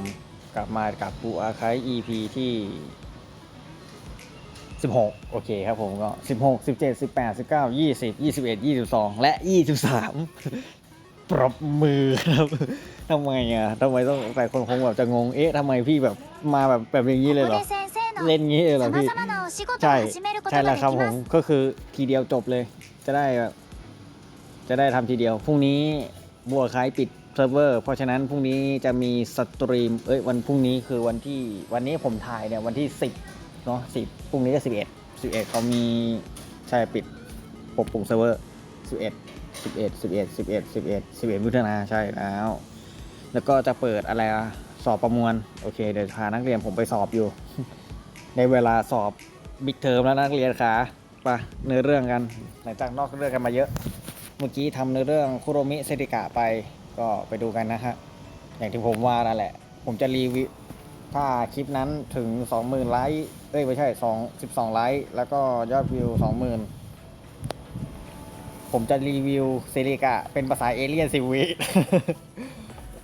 มกลับมากับปูอาคาย EP ที่ 16 โอเคครับผมก็ 16 17 18 19 20 21 22 และ 23 ปรบมือครับทำไมอะทำไมต้องแต่คนคงแบบจะงงเอ๊ะทำไมพี่แบบมาแบบแบบอย่างนี้เลยเหรอเล่นงี้เลยเหรอพี่ใช่ใช่แล้วครับผมก็คือทีเดียวจบเลย จะได้แบบจะได้ทำทีเดียวพรุ่งนี้บัวคายปิด เซิร์ฟเวอร์เพราะฉะนั้นพรุ่งนี้จะมีสตรีมเอ้ยวันพรุ่งนี้คือวันที่วันนี้ผมถ่ายเนี่ยวันที่ 10เนาะ10พรุ่งนี้ก็11 11เขามีใช่ปิดปรับปรุงเซิร์ฟเวอร์ 11 11 11 11 11 11มิถุนาใช่แล้ว แล้วก็จะเปิดอะไรอะสอบประมวล โอเค เดี๋ยวพานักเรียนผมไปสอบอยู่ ในเวลาสอบบิ๊กเทอมแล้วนักเรียนขาไปะเนื้อเรื่องกันหลังจากนอกเรื่องกันมาเยอะ เมื่อกี้ทำเนื้อเรื่องคุโรมิเซติกะไป ก็ไปดูกันนะฮะ อย่างที่ผมว่านั่นแหละ ผมจะรีวิวถ้าคลิปนั้นถึง 20,000ไลค์ เอ้ย ไม่ใช่2 12ไลค์ แล้วก็ยอดวิว 20,000 ผมจะรีวิวเซริกะเป็นภาษาเอเลียนสิวิ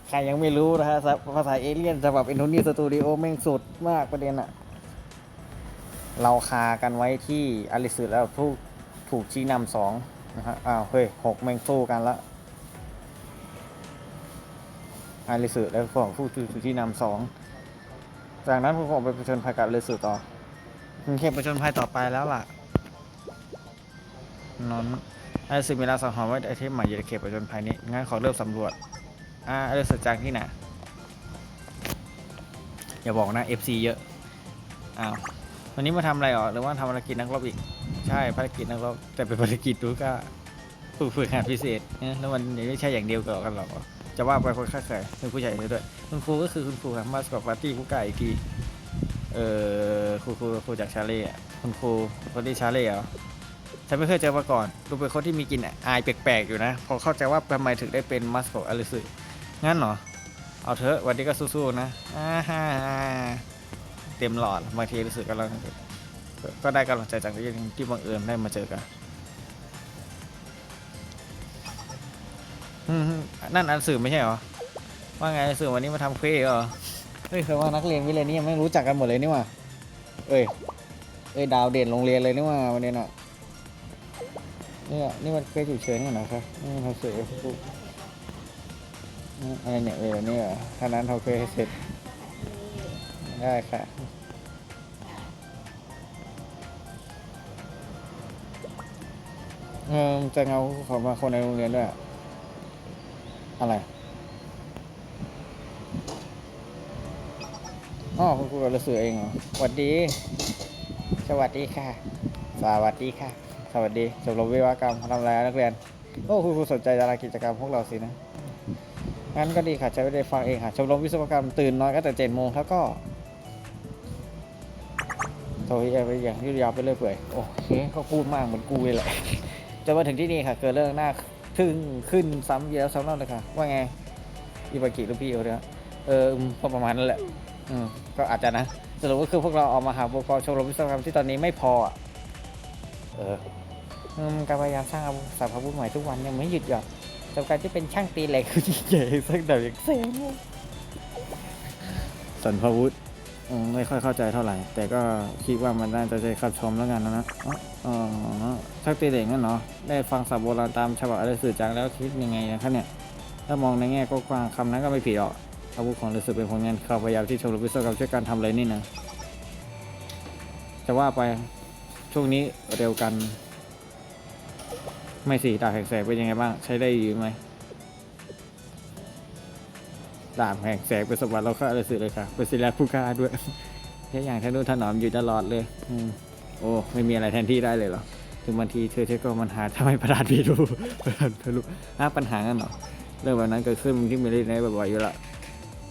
ใครยังไม่รู้นะฮะ ภาษาเอเลียนฉบับอ็นโทนีสตูดิโอแม่งสุดมากประเด็นอะเราคากันไว้ที่อลิสุแล้วถูกถูกชี้นำสองนะฮะ อ้าว เฮ้ยหกแม่งสู้กันละอลิสุแล้วของผู้ถูกชี้นำสองจากนั้นผมก็ออกไปผจญภัยกับอลิสุต่อคุณเข้มผจญภัยต่อไปแล้วล่ะนอนอลิสุมีเวลาสังหรณ์ว่าไอเทมใหม่อยู่ในเขตผจญภัยนี้งั้นขอเริ่มสำรวจอ่าอลิสุจากที่ไหนอย่าบอกนะ FC เยอะอ้าววันนี้มาทำอะไรอ๋อหรือว่าทำภารกิจนักรบอีก ใช่ภารกิจนักรบแต่เป็นภารกิจดูก็ฝึกฝึกงานพิเศษนี่ยแล้วมันไม่ใช่อย่างเดียวกันหรอก จะว่าไปคนค่าเคยเป็นผู้ใหญ่ด้วย คุณครูก็คือคุณครูครับมาสกอตปาร์ตี้ผู้กายอีกทีเออครูครูครูจากชาเล่อะคุณครูคนที่ชาเล่เหรอฉันไม่เคยเจอมาก่อนดูเป็นคนที่มีกลิ่นอายแปลกๆอยู่นะ พอเข้าใจว่าทำไมถึงได้เป็นมัสกอตอลิซึงั้นเหรอ เอาเถอะวันนี้ก็สู้ๆนะอ่าฮ่าเต็มหลอดบางทีรู้สึกกำลังก็ได้กำลังใจจากที่ที่บังเอิญได้มาเจอกัน นั่นอันสื่อไม่ใช่เหรอ ว่าไงสื่อวันนี้มาทำเควสเหรอ เฮ้ยแปลว่านักเรียนวิเลยนี่ยังไม่รู้จักกันหมดเลยนี่หว่า เอ้ย เอ้ยดาวเด่นโรงเรียนเลยนี่หว่าวันนี้น่ะเนี่ยนี่มันเควสฉุกเฉินนี่นะครับนี่มันทำเสร็จปุ๊บอะไรเนี่ยเออเนี่ยท่านั้นทำเควสให้เสร็จ ได้ค่ะเออจะเงาของมาคนในโรงเรียนด้วย อะไรอ๋อคุณครูกับฤาษีเองเหรอสวัสดี สวัสดีค่ะ สวัสดีค่ะ สวัสดีชมรมวิศวกรรมทำอะไรนักเรียน โอ้คุณครูสนใจดารากิจกรรมพวกเราสินะ งั้นก็ดีค่ะจะไม่ได้ฟังเองค่ะชมรมวิศวกรรมตื่นนอนก็แต่เจ็ดโมงแล้วก็โทรไปอย่างที่ยาวไปเรื่อยเปื่อยโอเคเขาพูดมากเหมือนกูเลยแหละจนมาถึงที่นี่ค่ะ เกิดเรื่องหน้า ทึ่งขึ้นซ้ำเยอะซ้ำเล่าเลยค่ะ ว่าไงอิบากิหรือพี่เออเนี่ยเออประมาณนั้นแหละอืมก็อาจจะนะสรุปก็คือพวกเราออกมาหาบุคคลชมรมวิศวกรรมที่ตอนนี้ไม่พออะเออการพยายามสร้างอาวุธสารพัดใหม่ทุกวันยังไม่หยุดหย่อนจนการที่เป็นช่างตีเหล็กคือยิ่งใหญ่สักแบบอย่างเซมสันพวุธอืม ไม่ค่อยเข้าใจเท่าไหร่ แต่ก็คิดว่ามันน่าจะใช้คำชมแล้วกันนะนะอ๋ออ๋อช่างตีเหล็กนั่นเนาะได้ฟังศัพท์โบราณตามฉบับอะไรสื่อจังแล้วคิดยังไงนะครับเนี่ย ถ้ามองในแง่กว้างคำนั้นก็ไม่ผิดหรอกอาวุธของฤาษีเป็นผลงานความพยายามที่ชมรมวิศวกรรมช่วยกันทำเลยนี่นะจะว่าไปช่วงนี้เร็วกัน ไม่สิดาบแห่งแสงเป็นยังไงบ้าง ใช้ได้อยู่ไหม ดาบแห่งแสงเป็นสมบัติเราก็ฤาษีเลยค่ะเป็นศิลาผู้กล้าด้วยแค่อย่างทนุถนอมอยู่ตลอดเลยอืโอ้ไม่มีอะไรแทนที่ได้เลยเหรอถึงบางทีเธอเธอก็มันหาทำไมประดานพีรูประดานพีรูหาปัญหากันเหรอเรื่องแบบนั้นเกิดขึ้นที่มิลลิในบ่อยๆอยู่ละ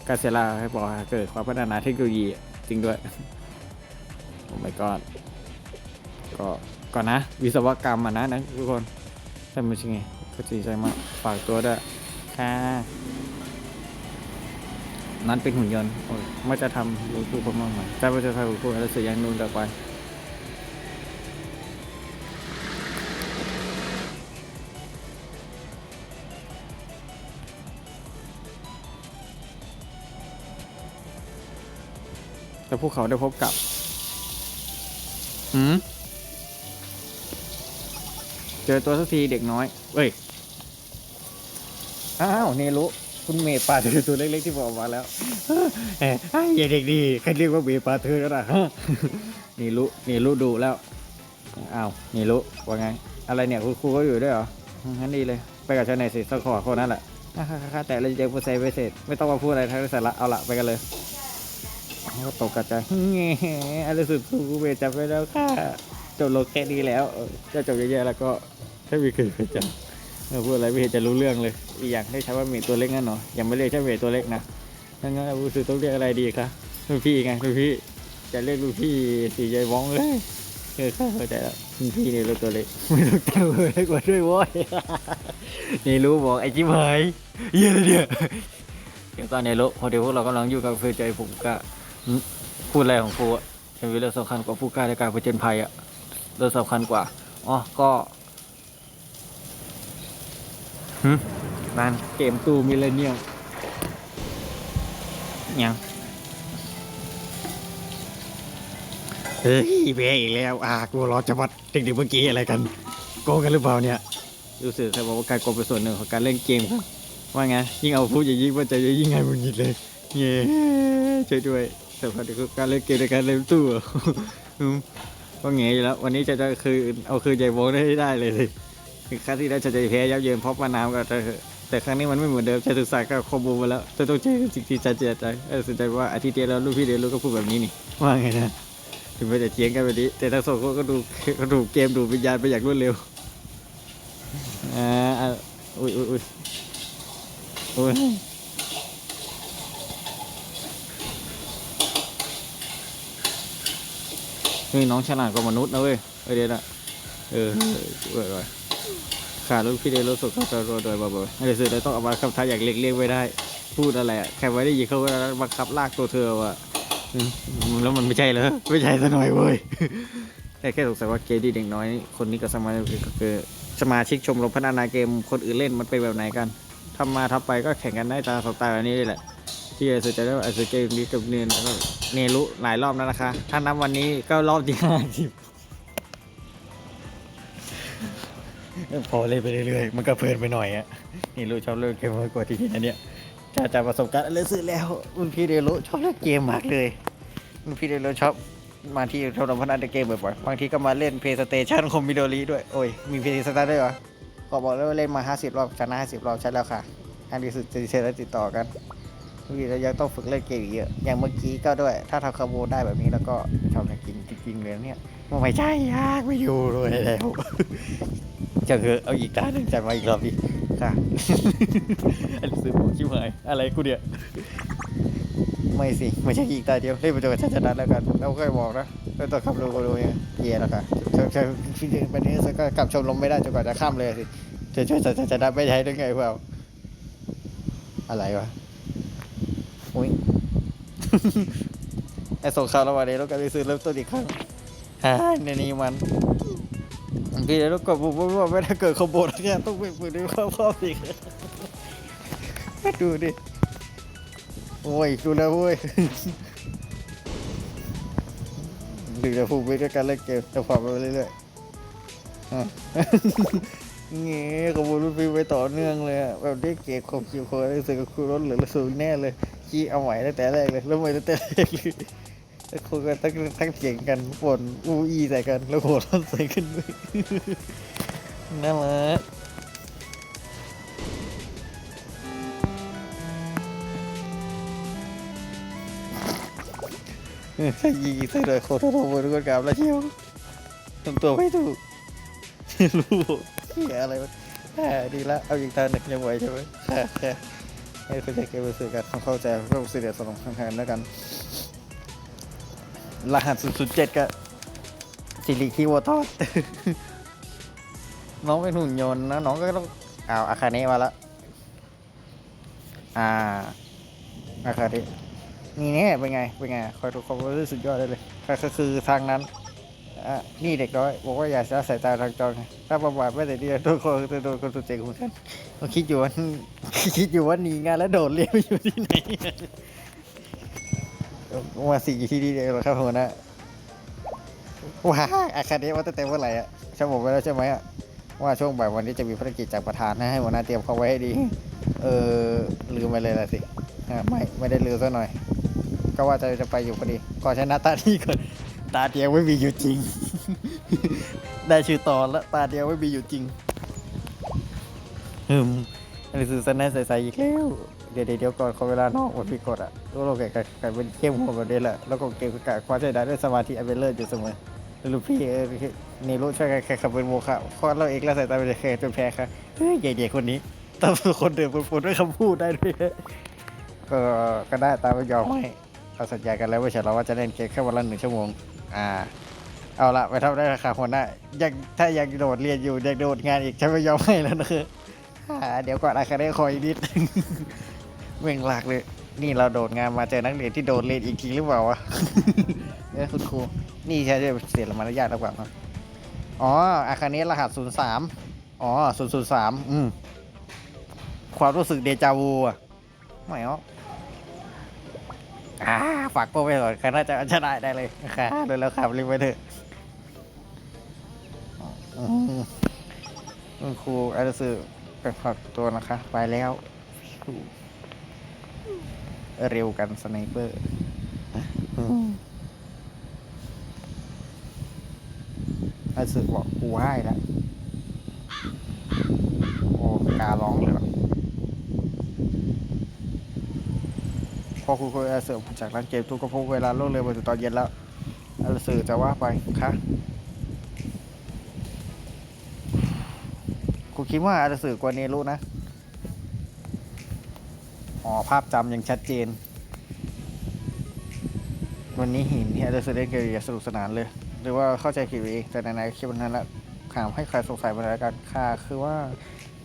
กาเซล่าให้บอกเกิดความพัฒนาเทคโนโลยีจริงด้วยโอ้ my god ก็ก่อนนะ วิศวกรรมอะนะนะทุกคนแต่ไม่ใช่ไงก็จริงใจมากฝากตัวด้วยค่ะ นั้นเป็นหุ่นยนต์ไม่จะทำรูปูคนมากมายแต่ว่าจะทำรูปผู้อะไรสักอย่างนู่นต่อไปแล้วพวกเขาได้พบกับ หืม เจอตัวสักทีเด็กน้อย เอ้ย อ้าว เนรุ คุณเมย์ปลาเธอตัวเล็กๆที่บอกมาแล้วอยไอ้อย่าเด็กดีใครเรียกว่าเมย์ปลาเธอก็ได้เนรุเนรุดูแล้วอ้าวเนรุว่าไง อะไรเนี่ยคุณครูก็อยู่ด้วยเหรองั้นดีเลย ไปกับฉันหน่อยสิสักขอคนนั้นแหละค่ะๆๆแต่เราจะเจอผู้ใส่ไปเสร็จไม่ต้องมาพูดอะไรทั้งสาระเอาละไปกันเลยตกกระจายเงี้ยอะไรสุดครูเมย์จับไปแล้วค่ะจบโลแค่นี้แล้วจะจบเยอะๆแล้วก็ถ้ามีคืนไปจับ เออพูดอะไรไม่เห็นจะรู้เรื่องเลย อีกอย่างได้ใช้ว่าเมย์ตัวเล็กงั้นเหรอยังไม่เรียกใช่เมย์ตัวเล็กนะงั้นงั้นรู้สึกต้องเรียกอะไรดีคะลูกพี่ไงลูกพี่จะเรียกลูกพี่สีใจว้องเลยเออเข้าใจแล้วลูกพี่เนี่ยลูกตัวเล็กไม่ต้องเจ้าเลยเล็กกว่าด้วยโว้ยนี่รู้บอกไอ้จิ๊บหายเยี่ยเลยเนี่ยเดี๋ยวก่อนเนี่ยรู้พอเดี๋ยวพวกเรากำลังอยู่กับเฟือใจผมก็พูดอะไรของครูอะเป็นเรื่องสำคัญกว่าผู้กล้าในการผจญภัยอะเรื่องสำคัญกว่าอ๋อก็ หึนั่นเกมตู้มิเลเนียมยังเฮ้ยแพ้อีกแล้ว อ่ากูรอจะวัดเด็กๆเมื่อกี้อะไรกัน โกงกันหรือเปล่าเนี่ยรู้สึกแต่บอกว่าการโกงเป็นส่วนหนึ่งของการเล่นเกมครับว่าไงยิ่งเอาพูดอย่างยิ่งว่าใจจะยิ่งไงมึงยิดเลยเย้ช่วยด้วยสำคัญคือการเล่นเกมในการเล่นตู้อะอืมก็เงี้ยอยู่แล้ว วันนี้จะจะคือเอาคืนใจโบงได้ให้ได้เลยสิ คือครั้งที่แล้วจะจะแพ้ยับเยินเพราะว่าน้ำก็แต่แต่ครั้งนี้มันไม่เหมือนเดิมจะศึกษากับคอมบูมาแล้วแต่ต้องใช้สิ่งที่จะเจใจสนใจว่าอาทิตย์ที่แล้วลูกพี่เดียลูกก็พูดแบบนี้นี่ว่าไงนะถึงแม้จะเถียงกันแบบนี้ แต่ทั้งสองคนก็ดูก็ดูเกมดูวิญญาณไปอย่างรวดเร็วอ่าอุ้ยอุ้ยอุ้ยอุ้ยเฮ้ยน้องฉลาดกว่ามนุษย์นะเว้ยเอเดี๋ยวนะเออเออเออ ขาลูกพี่เดรู้สึกเขาจะโดยบ่อยๆในสุดเลยต้องเอามาคำท้าอย่างเล็กเรียกไว้ได้ พูดอะไรอะแค่ไว้ได้ยินเขาก็บังคับลากตัวเธอว่ะแล้วมันไม่ใช่เหรอไม่ใช่ซะหน่อยเว้ยแต่แค่สงสัยว่าเกมที่เด็กน้อย คนนี้กับสมาชิกก็คือสมาชิกชมรมพัฒนาเกมคนอื่นเล่นมันเป็นแบบไหนกันทำมาทำไปก็แข่งกันได้ตามสไตล์แบบนี้แหละที่สนใจะได้ว่าไอ้เกมนี้กับเนียนเนรุหลายรอบแล้วนะคะ ถ้านับวันนี้ก็รอบที่ห้าสิบ พอเล่นไปเรื่อยๆ มันก็เพลินไปหน่อยอะ นี่รู้ชอบเล่นเกมมากกว่าที่นี่นะเนี่ยจากจากประสบการณ์เลยซื้อแล้วคุณพี่เดโรชอบเล่นเกมมากเลยคุณพี่เดโรชอบมาที่ชมรมพันเกมบ่อยๆ บางทีก็มาเล่นเพย์สเตชันคอมมิโดรีด้วย โอ้ย มีเพย์สเตาร์ด้วยเหรอ ก็บอกแล้วว่าเล่นมา 50 รอบชนะ 50 รอบใช่แล้วค่ะอันที่สุดจะเซ็นแล้วติดต่อกันพี่เรายังต้องฝึกเล่นเกมอีกเยอะ อย่างเมื่อกี้ก็ด้วย ถ้าทำคาโบได้แบบนี้แล้วก็ชอบจริงจริงๆเลยเนี่ยไม่ใช่ยากไม่อยู่เลยแล้ว จะเถอะเอาอีกตาหนึ่งจัดมาอีกรอบดิค่ะ อันซื้อของชิบหายอะไรกูเนี่ยไม่สิ ไม่ใช่อีกตาเดียวเล่นไปจนกว่าจะชนะแล้วกันเราก็บอกนะก็ต้องขับรถก็ดูเนี่ยเย่แล้วค่ะจะจะพี่ไปนี้ก็กลับชมรมไม่ได้จนกว่าจะข้ามเลยสิจะช่วยจะจะชนะไม่ใช่ได้ไงเปล่าอะไรวะอุ้ยไอ้ส่งข่าวระหว่างนี้แล้วกันไปซื้อเริ่มต้นอีกครั้งฮ่าในนี้มัน พี่แล้วก็บอกว่าไม่ได้เกิดขโมยแล้วเนี่ยต้องเป็นปืนด้วยความพร้อมอีกดูดิโอ้ยดูแล้วเว้ยถึงจะผูกไปด้วยการเล่นเกมจะความไปเรื่อยๆอะเงี้ยขโมยรุ่นพี่ไปต่อเนื่องเลยอะแบบได้เกมคมคิวโครู้สึกกับครูรถเหลือสูงแน่เลยขี้เอาใหม่ตั้งแต่แรกเลยแล้วใหม่ตั้งแต่แรกเลย ครูก็ตั้งทั้งเถียงกันบ่นอูอีใส่กันแล้วโหัวเร้อนใส่กันด้วยน่ารักเออถ้ายิงใส่เลยโคตรโหดทุกคนกลับแล้วเชียวทำตัวไม่ถูกรู้เหี้ยอะไรวะดีละเอาอีกตาหนึ่งยังไหวใช่ไหมค่ะค่ให้คุณใจเก็บรู้สึกกันเข้าใจเรื่องสิ่งเดียวสนองข้างๆแล้วกัน รหัส007กับสิริคิวทอด น้องเป็นหุ่นยนต์นะน้องก็ต้องเอาอาคาเนะมาละอ่าอาคาเนะนี่เนี่ยเป็นไง เป็นไงคอยทุกคนรู้สึกสุดยอดได้เลยก็คือทางนั้นอะนี่เด็กน้อยบอกว่าอย่าละสายตาทางจองถ้าประมาทไม่ได้ดีทุกคนจะโดนคนตัวเจ๋งเหมือนกันคิดอยู่ว่าคิดอยู่ว่าหนีงานแล้วโดดเรียนไปอยู่ที่ไหน มาสี่ที่นี่เองเหรอครับหัวหน้าว้าอาคาเดว่าตั้งแต่เมื่อไหร่อะฉันบอกไว้แล้วใช่ไหมอะว่าช่วงบ่ายวันนี้จะมีภารกิจจากประธานให้หัวหน้าเตรียมเขาไว้ให้ดี เออลืมไปเลยละสิอะไม่ไม่ได้ลืมซะหน่อย ก็ว่าจะจะไปอยู่พอดีขอชนะตาที่ก่อนตาเดียวไม่มีอยู่จริง ได้ชื่อตอนแล้วตาเดียวไม่มีอยู่จริงฮึมอันนี้คือสแนนใส่ๆอีกแล้วเดี๋ยวเดี๋ยวเดี๋ยวก่อนขอเวลานอกหมดพี่กดอะ รู้เราแก่กลายเป็นเข้มข้นแบบนี้แหละ แล้วก็เก่งกาความใจได้ด้วยสมาธิอันเป็นเลิศอยู่เสมอแล้วลูกพี่เออนี่รู้ช่วยกันแข่งขับเป็นโมฆะข้อเราเองแล้วใส่ตาเป็นแข่งจนแพ้ค่ะเฮ้ยใหญ่เด็กคนนี้ต้องเป็นคนเดินบนๆด้วยคำพูดได้ด้วยก็ก็ได้ตามไม่ยอมให้เราสัญญากันแล้วว่าฉันเราว่าจะเล่นเกมแค่วันละหนึ่งชั่วโมง อ่า เอาละไปทำได้ราคาหัวหน้ายังถ้ายังโดดเรียนอยู่ยังโดดงานอีกฉันไม่ยอมให้แล้วนะคืออ่าเดี๋ยวก่อนอาคาเดคอยนิดเม่งหลักเลย นี่เราโดดงานมาเจอนักเรียนที่โดดเรียนอีกทีหรือเปล่าวะเอ้ยคุณครู นี่ใช่จะเสียมารยาทหรือเปล่าครับอ๋ออาคาเนี้รหัสศูนย์สามอ๋อศูนย์ศูนย์สามอืมความรู้สึกเดจาวูอะไม่เอาอ่าฝากโปรไปก่อนใครน่าจะชนะได้เลยค่ะเร็วแล้วครับรีบไปเถอะอืมคุณครูอาจจะสื่อไปฝากตัวนะคะ ไปแล้ว เร็วกันสไนเปอร์อาสึบอกกูให้แล้วโอ้การ้องเลยเหรอพอคุณคุยอาเสริมจากร้านเกมทุกก็พบเวลาล่วงเลยมาถึงตอนเย็นแล้วอาเสริมจะว่าไปคะคุณคิดว่าอาเสริมกว่าเนรุนะ อ๋อ ภาพจำยังชัดเจน วันนี้ห็นที่อาเสริมเล่นเกมอย่าสนุกสนานเลย หรือว่าเข้าใจผิดเองแต่ไหนๆคลิปนั้นละถามให้ใครสงสัยมาแล้วกันค่ะ คือว่า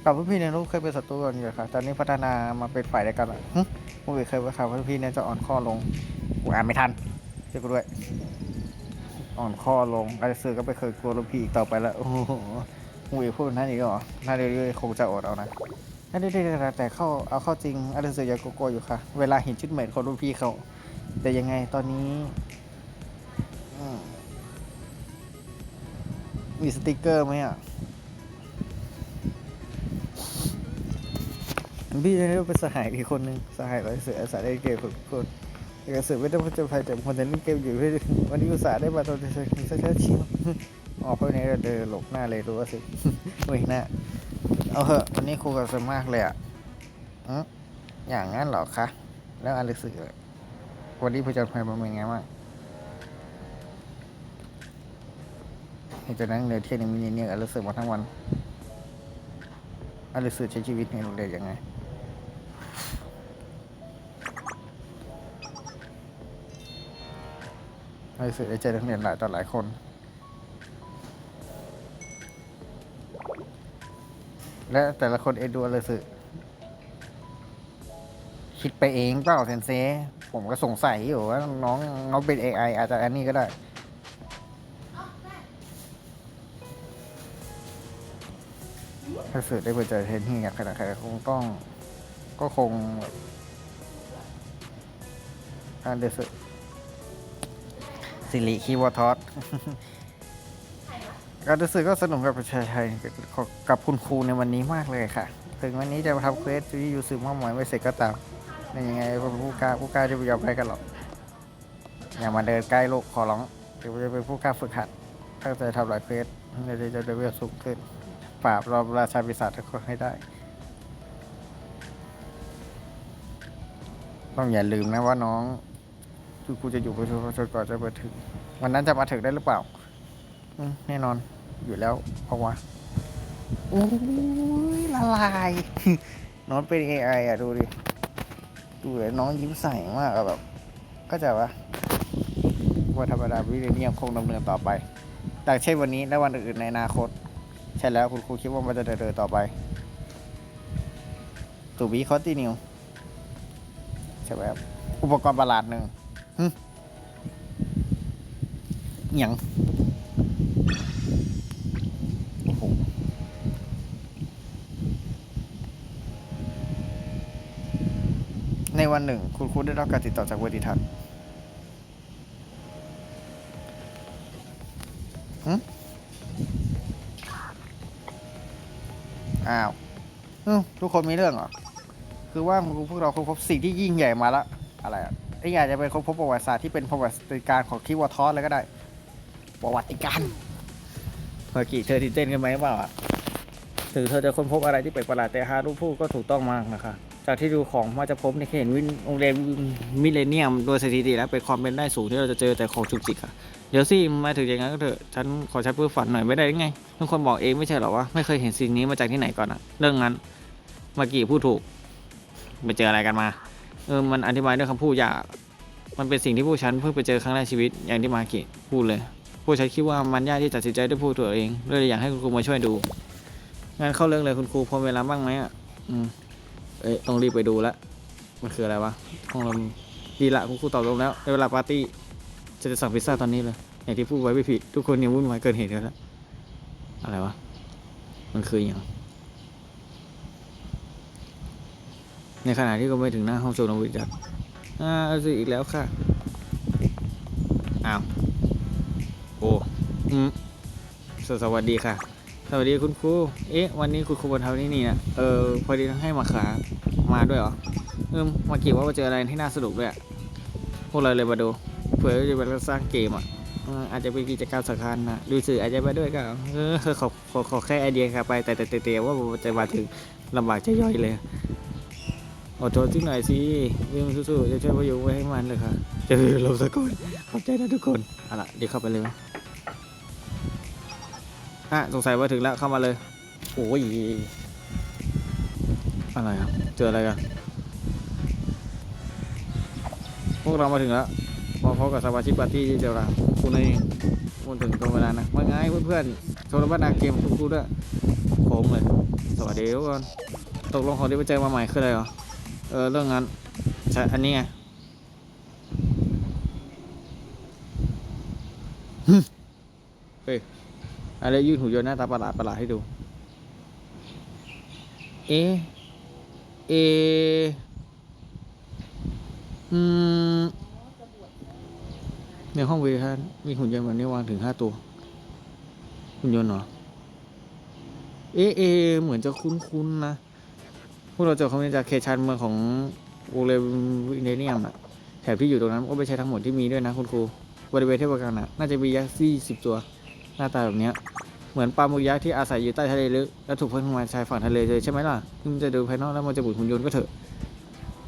กับพี่เนรุเคยเป็นศัตรูกันอยู่ค่ะ ตอนนี้พัฒนามาเป็นฝ่ายเดียวกันอะหึผมเคยไปข่าวว่าพี่เนี่ยจะอ่อนข้อลงกูอ่านไม่ทันช่วยกูด้วย อ่อนข้อลงอาจจะซื้อก็ไปเคยกลัวรุ่นพี่อีกต่อไปแล้วโอ้โหมึงอีกพูดนั้นอีกเหรอน่าเรื่อยๆคงจะอดเอานะ น่าเรื่แต่เข้าเอาเข้าจริงอาจจะซื้อยังโกโกอยู่ค่ะ เวลาเห็นชุดเหมือนของรุ่นพี่เขา แต่ยังไงตอนนี้มีสติกเกอร์ไหมอะพี่จะเป็นสหายอีกคนนึงสหายร้อยเสืออาสาได้เกมคนคนเอกสือไม่ได้พูดจะภัยแต่คนจะเล่นเกมอยู่เพื่อวันนี้อุตส่าห์ได้มาตอนจะสักแค่ชิมออกไปไหนเดินหลบหน้าเลยรู้ว่าสิเฮ้ยหน้า เอาเหอะวันนี้ครูกับสมากเลยอะอือย่างนั้นเหรอคะ แล้วอะไรสื่อวันนี้ผู้จัดภัยมันเป็นไงบ้างเห็นจะนั่งเรือเที่ยวในมินิเนี่ยอะไรสื่อมาทั้งวันอะไรสื่อใช้ชีวิตในโรงเรียนยังไงให้สื่อได้เจอนักเรียนหลายต่อหลายคน และแต่ละคนเอ็นดูอะไรสื่อคิดไปเองเปล่าเซนเซผมก็สงสัยอยู่ว่าน้องน้องเป็น AI อาจจะอันนี้ก็ได้ ถ้าสื่อได้ไปเจอเทนที่กขนาดใครคงต้อง ก็คงอันเดอร์สื่อสิริคีวอทอส การรู้สึกก็สนุกกับประชาชนกับคุณครูในวันนี้มากเลยค่ะ ถึงวันนี้จะมาทำเควสที่ยูซึมอบหมายไม่เสร็จก็ตามในยังไงผู้กล้าผู้กล้าจะไปยอมแพ้กันหรอกอย่ามาเดินใกล้ลูกขอร้องเดี๋ยวจะเป็นผู้กล้าฝึกหัดตั้งใจทำหลายเควสเดี๋ยวจะได้เวลสูงขึ้นปราบรอบราชาปีศาจทุกคนให้ได้ต้องอย่าลืมนะว่าน้องคือกูจะอยู่ไปจนกว่าจะมาถึง วันนั้นจะมาถึงได้หรือเปล่า แน่นอนอยู่แล้วเพราะว่าโอ้ยละลายน้องเป็น AI อะดูดิดูเลยน้องยิ้มใส่มากอะแบบก็จะว่าวันธรรมดาวิเรียมคงดำเนินต่อไปแต่เช่นวันนี้และวันอื่นในอนาคต ใช่แล้วคุณครูคิดว่ามันจะเดินต่อไปตูบีคอตินิวใช่ไหมครับอุปกรณ์ประหลาดหนึ่งหึหยัง ในวันหนึ่ง คุณครูได้รับการติดต่อจากเวทีทัศน์อ้าวทุกคนมีเรื่องเหรอ คือว่าพวกเราค้นพบสิ่งที่ยิ่งใหญ่มาละอะไรอะไอ้อาจจะเป็นค้นพบประวัติศาสตร์ที่เป็นประวัติการของคิวทอสเลยก็ได้ ประวัติการเมื่อกี้เธอที่เต้นกันไหมเปล่าถือเธอจะค้นพบอะไรที่แปลกประหลาดแต่ฮารุพูดก็ถูกต้องมากนะคะ จากที่ดูของมาจะพบในเห็นวินโรงเรียนมิเลเนียม โดยสถิติแล้วเป็นความเป็นได้สูงที่เราจะเจอแต่ของจุกจิกอะเดี๋ยวสิมาถึงอย่างนั้นก็เถอะฉันขอใช้เพื่อฝันหน่อยไม่ได้ไงทุกคนบอกเองไม่ใช่หรอวะไม่เคยเห็นสิ่งนี้มาจากที่ไหนก่อนอะเรื่องนั้นมื่อกี้พูดถูกไปเจออะไรกันมาเออมันอธิบายด้วยคำพูดอย่ามันเป็นสิ่งที่พวกฉันเพิ่งไปเจอครั้งแรกชีวิตอย่างที่มากิพูดเลยพวกฉันคิดว่ามันยากที่จะตัดสินใจด้วยพวกตัวเองเลยอยากให้คุณครูมาช่วยดูงั้นเข้าเรื่องเลยคุณครูพอเวลาบ้างไหมอะอืม เอ้ยต้องรีบไปดูละมันคืออะไรวะห้องเราดีละคุณครูตอบตรงแล้วในเวลาปาร์ตี้จะจะสั่งพิซซ่าตอนนี้เลยอย่างที่พูดไว้ไม่ผิดทุกคนยังวุ่นวายเกินเหตุแล้วอะไรวะมันคืออย่างในขณะที่ก็ไม่ถึงหน้าห้องโซนวิทย์อ่าเอาสิอีกแล้วค่ะอ้าวโอ้อืมสสวัสดีค่ะ สวัสดีคุณครู เอ๊ะ วันนี้คุณครูบนเทานี่นี่นะเออ พอดีต้องให้มาขา มาด้วยเหรอ เออมาเกี่ยวว่ามาเจออะไรที่น่าสนุกด้วยอะพวกเราเลยมาดู เผื่อจะเป็นสร้างเกมอะ อาจจะเป็นกิจกรรมสำคัญนะ ดูสื่ออาจจะไปด้วยก็เอาเอขอขอขอแค่ไอเดียครับไป แต่แต่แต่แต่ว่าจะมาถึงลำบากจะย่อยเลยอดทนสักหน่อยสิเรื่งสู้ๆจะช่วยพยุงไว้ให้มันเลยค่ะจะมีลมสักคนขอบใจนะทุกคนเอาล่ะเดี๋ยวเข้าไปเลยไหม อะสงสัยว่าถึงแล้วเข้ามาเลยโอ้ยอะไรอะเจออะไรกันพวกเรามาถึงแล้วมาพบกับสมาชิกปาร์ตี้ที่เดียวกันคุณเองคุณถึงตรงเวลานะว่าไงเพื่อนๆโชว์บ้านนาเกมคุณครูด้วยผมเลยสวัสดีทุกคนตกลงของที่ไปเจอมาใหม่คืออะไรเหรอเออเรื่องนั้นใช่อันนี้ไงฮึเฮ้ย อะไรยื่นหุ่นยนต์หน้าตาประหลาดประหลาดให้ดู เอ เอ อืมในห้องบริการมีหุ่นยนต์แบบนี้วางถึงห้าตัว หุ่นยนต์เหรอ เอ เอ เหมือนจะคุ้นๆนะ พวกเราเจอคอมเมนต์จากเคชันเมืองของวงเลวินเนียมอะแถบที่อยู่ตรงนั้นก็ไม่ใช่ทั้งหมดที่มีด้วยนะคุณครูบริเวณเที่ประกันอะน่าจะมียักษ์สี่สิบตัว หน้าตาแบบเนี้ย เหมือนปลาหมึกยักษ์ที่อาศัยอยู่ใต้ทะเลลึกและถูกเพิ่มมาชายฝั่งทะเลเลยใช่ไหมล่ะมันจะดูภายนอกแล้วมันจะบุกหุ่นยนต์ก็เถอะ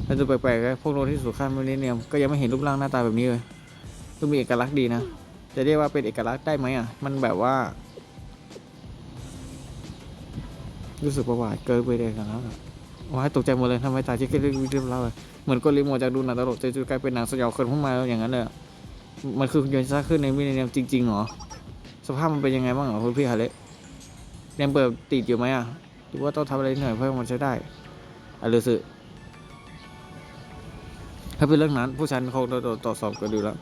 แต่ดูแปลกๆนะพวกเรที่สู่ข้ามมิลเลนเนียมก็ยังไม่เห็นรูปร่างหน้าตาแบบนี้เลยดูมีเอกลักษณ์ดีนะ จะเรียกว่าเป็นเอกลักษณ์ได้ไหมอะ มันแบบว่า รู้สึกประหวาดเกินไปเลยกันแล้วอะว้ายตกใจหมดเลยทำไมตายที่เรื่องเรื่องเล่าเลยเหมือนกดรีโมจากดูหนังตลกจะกลายเป็นหนังสยองขวัญขึ้นมาอย่างนั้นเลยมันคือหุ่นยนต์สร้างขึ้นในมิลเลนเนียมจริงๆหรอ สภาพมันเป็นยังไงบ้างเหรอคุณพี่ฮาเละยังเปิดติดอยู่ไหมอะหรือว่าต้องทำอะไรหน่อยเพื่อให้มันใช้ได้อะรู้สึกถ้าเป็นเรื่องนั้น ผู้ชันคงตรวจสอบกันดูแล้ว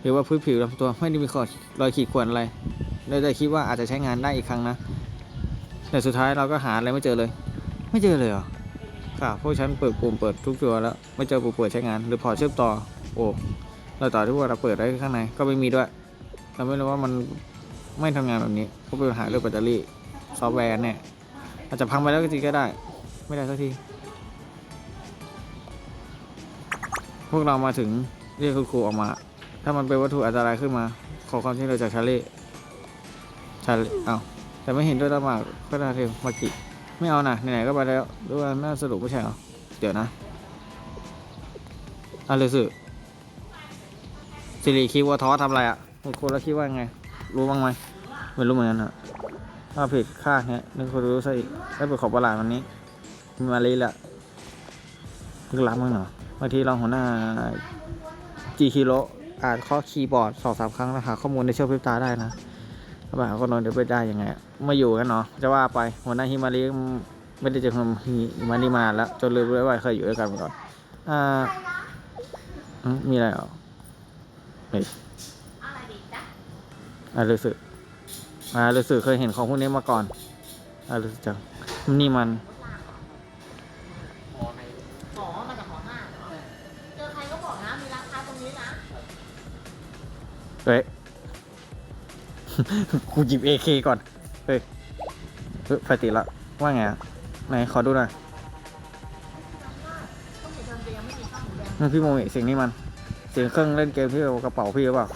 หรือว่าพื้นผิวลำตัวไม่ได้มีขอดรอยขีดข่วนอะไรเลยแต่คิดว่าอาจจะใช้งานได้อีกครั้งนะ แต่สุดท้ายเราก็หาอะไรไม่เจอเลย ไม่เจอเลยเหรอค่ะพวกฉันเปิดปุ่มเปิดทุกตัวแล้วไม่เจอปุ่มเปิดใช้งาน หรือพอเชื่อมต่อ โอ้เราต่อที่ว่าเราเปิดไว้ข้างในก็ไม่มีด้วยเราไม่รู้ว่ามัน ไม่ทำงานแบบนี้ก็เป็นปัญหาเรื่องแบตเตอรี่ซอฟต์แวร์เนี่ยอาจจะพังไปแล้วก็จริงก็ได้ ไม่ได้สักที พวกเรามาถึงเรียกคุณครูออกมา ถ้ามันเป็นวัตถุอันตรายขึ้นมา ขอความช่วยเหลือจากชาเล่ชาเล่เอาแต่ไม่เห็นด้วยตาหมากก็ได้เทมมากิไม่เอานะไหนๆก็ไปแล้วดูว่าน่าสรุปไม่ใช่เหรอเดี๋ยวนะอะเลยสึสิริคิดว่าท้อทำอะไรอะคุณครูแล้วคิดว่าไง รู้บ้างไหมไม่รู้เหมือนกันอะถ้าผิดค่าดเนี่ยนึกคนรู้ซะอีกได้เป็นของประหลาดวันนี้มีมาลีละลึกลับมั้งเหรอบางทีเราหัวหน้าจีคิโรอ่านข้อคีย์บอร์ดสองสามครั้งแล้วหาข้อมูลในเชื่อพริบตาได้นะถ้าไปหาคนนอนเดี๋ยวไปได้ยังไงมาอยู่กันเนาะจะว่าไปหัวหน้าฮิมารีไม่ได้เจอคนฮิมารีมาแล้วจนลืมไปว่าเคยอยู่ด้วยกันมาก่อนอ่ามีอะไรอเฮ้ยอะไอ อ่ารู้สึกอ่ารู้สึกเคยเห็นของพวกนี้มาก่อนอ่ารู้สึกจังนี่มันหอมาจากหอห้าเจอใครก็บอกนะมีร้านค้าตรงนี้นะเฮ้ยกูหยิบ AK ก่อน เฮ้ยเฮ้ยไฟติดละ ว่าไงอะไหน ขอดูหน่อยมจะยังพี่โมเอะเสียงนี้มัน เสียงเครื่องเล่นเกมที่กระเป๋าพี่หรือเปล่า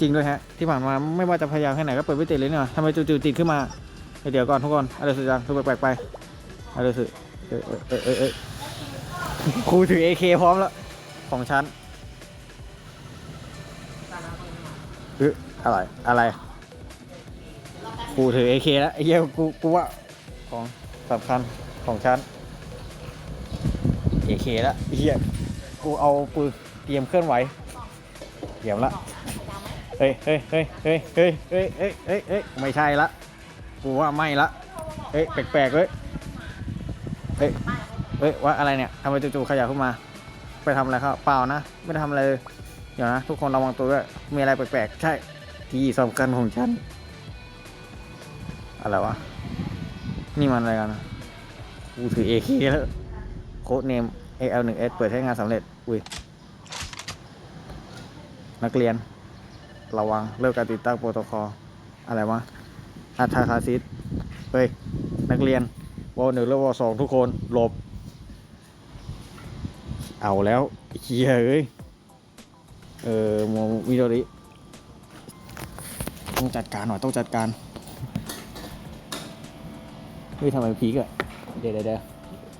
จริงด้วยฮะ ที่ผ่านมาไม่ว่าจะพยายามแค่ไหนก็เปิดไม่ติดเลยเนี่ยทำไมจู่ๆติดขึ้นมา เดี๋ยวก่อนทุกคนอะไรสุดจังทุกแปลกๆไปอะไรสุดเอ้ยเอ้ยเอ้ยเอ้ยครูถือ AK พร้อมแล้ว ของฉันเฮ้ยอะไรอะไรกูถือ AK แล้วไอ้เหี้ยกูกูว่าของสำคัญของฉัน AK แล้วไอ้เหี้ยกูเอาปืนเตรียมเคลื่อนไหวเตรียมละ เฮ้ยเฮ้ยเฮ้ยเฮ้ยเฮ้ยเฮ้ยเฮ้ยเฮ้ยเฮ้ยไม่ใช่ละ กูว่าไม่ละ เฮ้ย แปลกๆเฮ้ย เฮ้ย เฮ้ย ว่าอะไรเนี่ยทำไมจู่ๆขยับขึ้นมา ไปทำอะไรครับ เปล่านะ ไม่ได้ทำอะไรเลยเดี๋ยวนะ ทุกคนระวังตัวด้วย มีอะไรแปลกๆ ใช่ ที่สำคัญของฉัน อะไรวะ นี่มันอะไรกันนะกูถือ AK แล้ว โค้ดเนม AL1S เปิดให้งานสำเร็จ อุ้ย นักเรียน ระวังเริ่มการติดตั้งโปรโตคอลอะไรวะอัตราคาซิสเฮ้ย นักเรียนวอลหนึ่งและวอลสองทุกคนหลบ เอาแล้วเฮียเอ้ย เออโมวิโดริต้องจัดการหน่อยต้องจัดการเฮ้ยทำไมพีกอะเดี๋ยวเดี๋ยว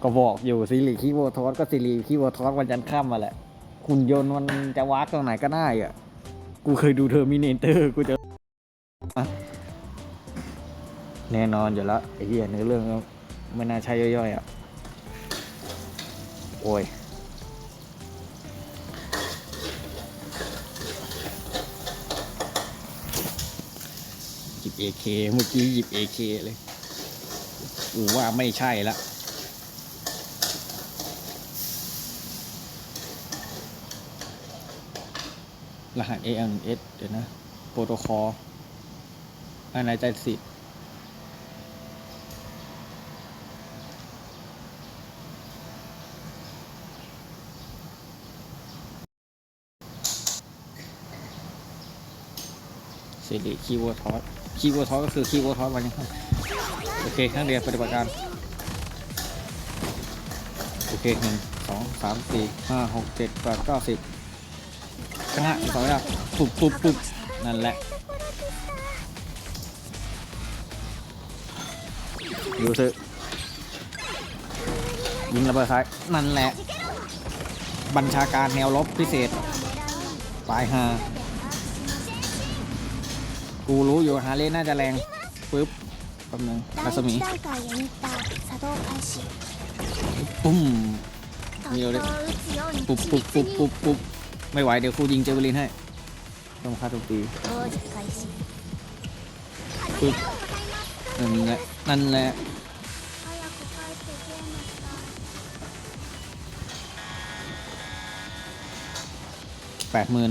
ก็บอกอยู่ซิริคีโบทอสก็ซิริคีโบทอสวันจันทร์ค่ำมาแหละหุ่นยนต์มันจะวากตรงไหนก็ได้อะ กูเคยดูเทอร์มินเตอร์กูจะ แน่นอนอยู่แล้วไอ้เหี้ยเนื้อเรื่องก็ไม่น่าใช่ย่อยๆอะ โอ้ย หยิบ AK เมื่อกี้หยิบ AK เลยอูว่าไม่ใช่ละ รหัส ANS เดี๋ยวนะ โปรโตคอลอาณาจักรสิทธิ์สิริคีย์เวิร์ดทอสคีย์เวิร์ดทอสก็คือคีย์เวิร์ดทอสวันนี้ครับโอเคข้างเรียนปฏิบัติการ โอเคหนึ่งสองสามสี่ห้าหกเจ็ดแปดเก้าสิบ ข้างล่างอีกสองาบปุบปุบปุบนั่นแหละดูซึยิงระเบิดท้ายนั่นแหละ บัญชาการแนวลบพิเศษตายฮากูรู้อยู่ฮาเล่น่าจะแรงปึ๊บแป๊บนึงรัศมีปุ้มมีเร็วเลยปุ๊บปุ๊บปุ๊บปุ๊บปุ๊บ ไม่ไหวเดี๋ยวครูยิงเจเวลินให้ต้องฆ่าโจมตีปึ๊บนั่นแหละนั่นแหละแปดหมื่น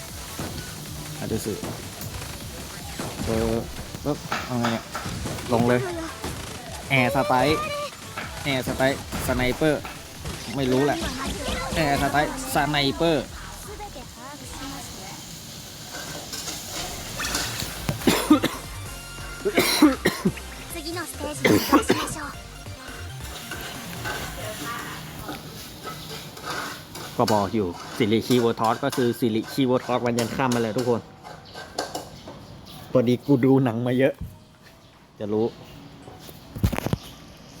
อะไรสื่อเออปุ๊บเอาไงเนี่ยลงเลย แอร์สไตล์แอร์สไตล์สไนเปอร์ ไม่รู้แหละ แอร์สไตล์สไนเปอร์ 全て把握しました次のステージに移動しましょう ก็บอกอยู่สิริคีโวทอสก็คือสิริคีโวทอสวันยันข้ามมาเลยทุกคน พอดีกูดูหนังมาเยอะ จะรู้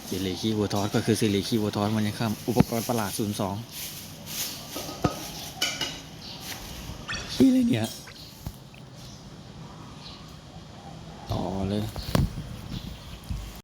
สิริคีโวทอสก็คือสิริคีโวทอสวันยันข้ามอุปกรณ์ประหลาดศูนย์สองขี้อะไรเนี่ย